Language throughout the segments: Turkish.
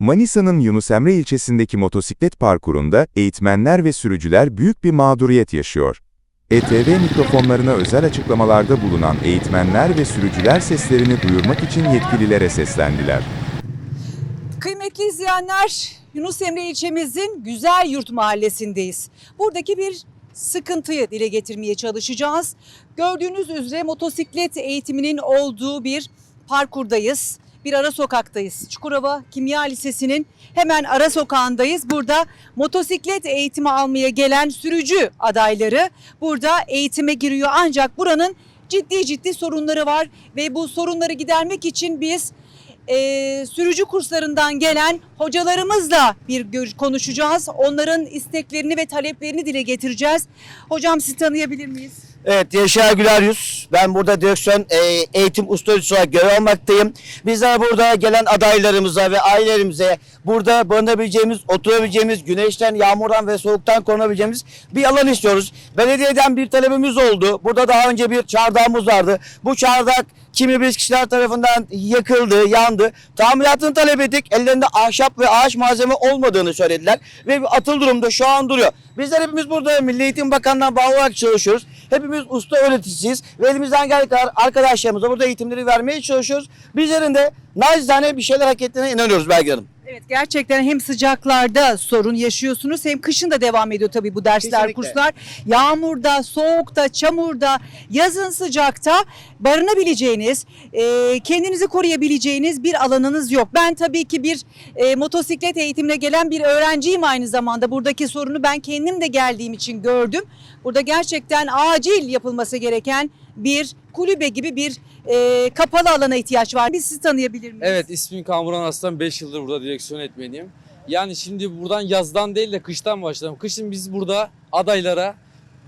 Manisa'nın Yunus Emre ilçesindeki motosiklet parkurunda eğitmenler ve sürücüler büyük bir mağduriyet yaşıyor. ETV mikrofonlarına özel açıklamalarda bulunan eğitmenler ve sürücüler seslerini duyurmak için yetkililere seslendiler. Kıymetli izleyenler, Yunus Emre ilçemizin Güzel Yurt mahallesindeyiz. Buradaki bir sıkıntıyı dile getirmeye çalışacağız. Gördüğünüz üzere motosiklet eğitiminin olduğu bir parkurdayız. Bir ara sokaktayız. Çukurova Kimya Lisesi'nin hemen ara sokağındayız. Burada motosiklet eğitimi almaya gelen sürücü adayları burada eğitime giriyor. Ancak buranın ciddi ciddi sorunları var ve bu sorunları gidermek için biz e, sürücü kurslarından gelen hocalarımızla bir konuşacağız. Onların isteklerini ve taleplerini dile getireceğiz. Hocam sizi tanıyabilir miyiz? Evet Yaşar Güler Yüz. Ben burada direksiyon e, eğitim ustası olarak görev almaktayım. Bizler burada gelen adaylarımıza ve ailelerimize burada barınabileceğimiz, oturabileceğimiz, güneşten, yağmurdan ve soğuktan korunabileceğimiz bir alan istiyoruz. Belediyeden bir talebimiz oldu. Burada daha önce bir çardağımız vardı. Bu çardak kimi biz kişiler tarafından yakıldı, yandı. Tamiratını talep ettik. Ellerinde ahşap ve ağaç malzeme olmadığını söylediler. Ve atıl durumda şu an duruyor. Bizler hepimiz burada Milli Eğitim Bakanlığı'na bağlı olarak çalışıyoruz. Hepimiz usta öğreticiyiz ve elimizden geldiği kadar arkadaşlarımıza burada eğitimleri vermeye çalışıyoruz. Bizlerin de nacizane bir şeyler hak ettiğine inanıyoruz Belgin Hanım. Evet gerçekten hem sıcaklarda sorun yaşıyorsunuz hem kışın da devam ediyor tabii bu dersler, Kesinlikle. kurslar. Yağmurda, soğukta, çamurda, yazın sıcakta barınabileceğiniz, e, kendinizi koruyabileceğiniz bir alanınız yok. Ben tabii ki bir e, motosiklet eğitimine gelen bir öğrenciyim aynı zamanda. Buradaki sorunu ben kendim de geldiğim için gördüm. Burada gerçekten acil yapılması gereken bir kulübe gibi bir e, kapalı alana ihtiyaç var. Biz sizi tanıyabilir miyiz? Evet ismim Kamuran Aslan 5 yıldır burada direksiyon etmeniyim. Yani şimdi buradan yazdan değil de kıştan başlayalım. Kışın biz burada adaylara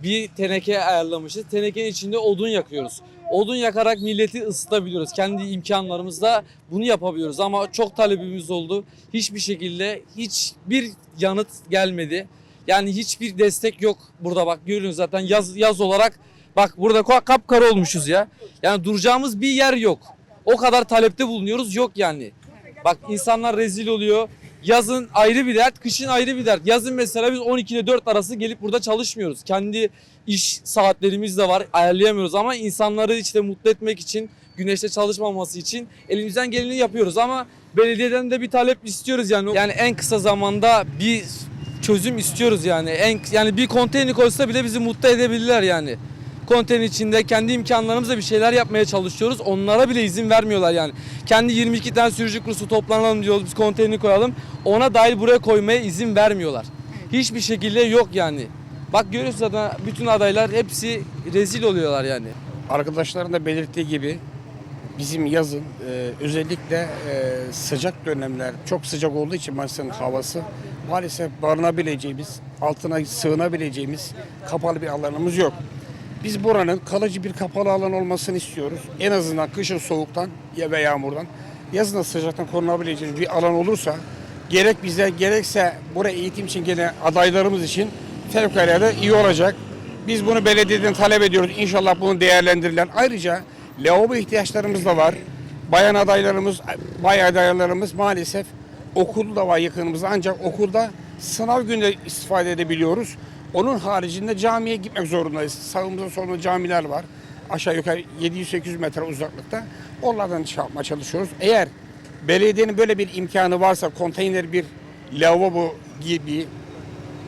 bir teneke ayarlamışız. Tenekenin içinde odun yakıyoruz. Odun yakarak milleti ısıtabiliyoruz. Kendi imkanlarımızla bunu yapabiliyoruz ama çok talebimiz oldu. Hiçbir şekilde hiçbir yanıt gelmedi. Yani hiçbir destek yok burada bak görüyorsunuz zaten yaz yaz olarak bak burada ka- kapkara olmuşuz ya. Yani duracağımız bir yer yok. O kadar talepte bulunuyoruz yok yani. Bak insanlar rezil oluyor. Yazın ayrı bir dert, kışın ayrı bir dert. Yazın mesela biz 12 ile 4 arası gelip burada çalışmıyoruz. Kendi iş saatlerimiz de var, ayarlayamıyoruz ama insanları işte mutlu etmek için, güneşte çalışmaması için elimizden geleni yapıyoruz ama belediyeden de bir talep istiyoruz yani. Yani en kısa zamanda bir çözüm istiyoruz yani. En yani bir konteyner koysa bile bizi mutlu edebilirler yani konteyner içinde kendi imkanlarımızla bir şeyler yapmaya çalışıyoruz. Onlara bile izin vermiyorlar yani. Kendi 22 tane sürücü kursu toplanalım diyoruz biz konteyner koyalım. Ona dahil buraya koymaya izin vermiyorlar. Hiçbir şekilde yok yani. Bak görüyorsun zaten bütün adaylar hepsi rezil oluyorlar yani. Arkadaşların da belirttiği gibi bizim yazın e, özellikle e, sıcak dönemler çok sıcak olduğu için Manisa'nın havası maalesef barınabileceğimiz, altına sığınabileceğimiz kapalı bir alanımız yok. Biz buranın kalıcı bir kapalı alan olmasını istiyoruz. En azından kışın soğuktan ya ve yağmurdan, yazın da sıcaktan korunabileceğimiz bir alan olursa gerek bize gerekse buraya eğitim için gelen adaylarımız için fevkalade iyi olacak. Biz bunu belediyeden talep ediyoruz. İnşallah bunu değerlendirilen. Ayrıca lavabo ihtiyaçlarımız da var. Bayan adaylarımız, bay adaylarımız maalesef okul da var yakınımızda ancak okulda sınav günde istifade edebiliyoruz. Onun haricinde camiye gitmek zorundayız. Sağımızda solumuzda camiler var. Aşağı yukarı 700-800 metre uzaklıkta. Onlardan şey yapmaya çalışıyoruz. Eğer belediyenin böyle bir imkanı varsa konteyner bir lavabo gibi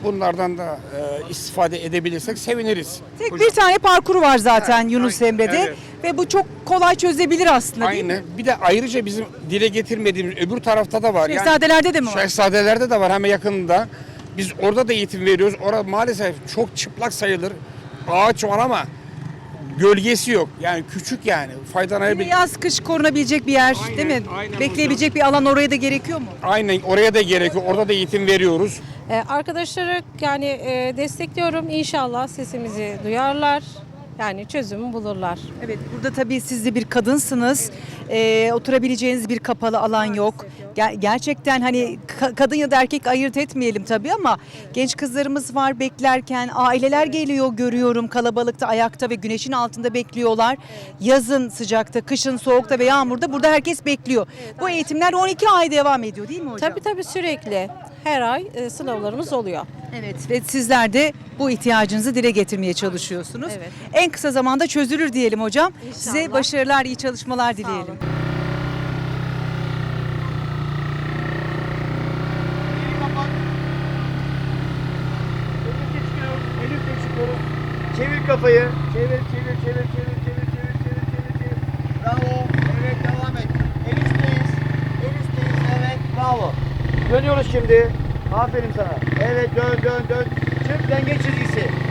bunlardan da e, istifade edebilirsek seviniriz. Tek bir tane parkuru var zaten Evet, Yunus aynen, Emre'de evet. ve bu çok kolay çözebilir aslında değil mi? Aynı. Bir de ayrıca bizim dile getirmediğimiz öbür tarafta da var. Yani Şehzadelerde de mi var? Şehzadelerde de var hemen yakınında. Biz orada da eğitim veriyoruz. Orada maalesef çok çıplak sayılır. Ağaç var ama gölgesi yok. Yani küçük yani. Yine Faydalanabilir. yaz kış korunabilecek bir yer Aynen, değil mi? aynen Bekleyebilecek bir alan oraya da gerekiyor mu? Aynen oraya da gerekiyor. Orada da eğitim veriyoruz. Ee, Arkadaşları yani e, destekliyorum. İnşallah sesimizi duyarlar. Yani çözümü bulurlar. Evet burada tabii siz de bir kadınsınız. Ee, oturabileceğiniz bir kapalı alan yok. Ger- gerçekten hani ka- kadın ya da erkek ayırt etmeyelim tabii ama genç kızlarımız var beklerken aileler geliyor görüyorum kalabalıkta ayakta ve güneşin altında bekliyorlar. Yazın sıcakta, kışın soğukta ve yağmurda burada herkes bekliyor. Bu eğitimler 12 ay devam ediyor değil mi hocam? Tabii tabii sürekli her ay e, sınavlarımız oluyor. Evet ve sizler de bu ihtiyacınızı dile getirmeye çalışıyorsunuz. Evet. En kısa zamanda çözülür diyelim hocam. Size İnşallah. başarılar, iyi çalışmalar dileyelim. olun. Çevir kafayı. Çevir, çevir, çevir, çevir, çevir, çevir, çevir, çevir, çevir. Bravo. Evet, devam et. El üstteyiz. El üstteyiz. Evet, bravo. Dönüyoruz şimdi. Aferin sana. Evet, dön, dön, dön. Çık denge çizgisi.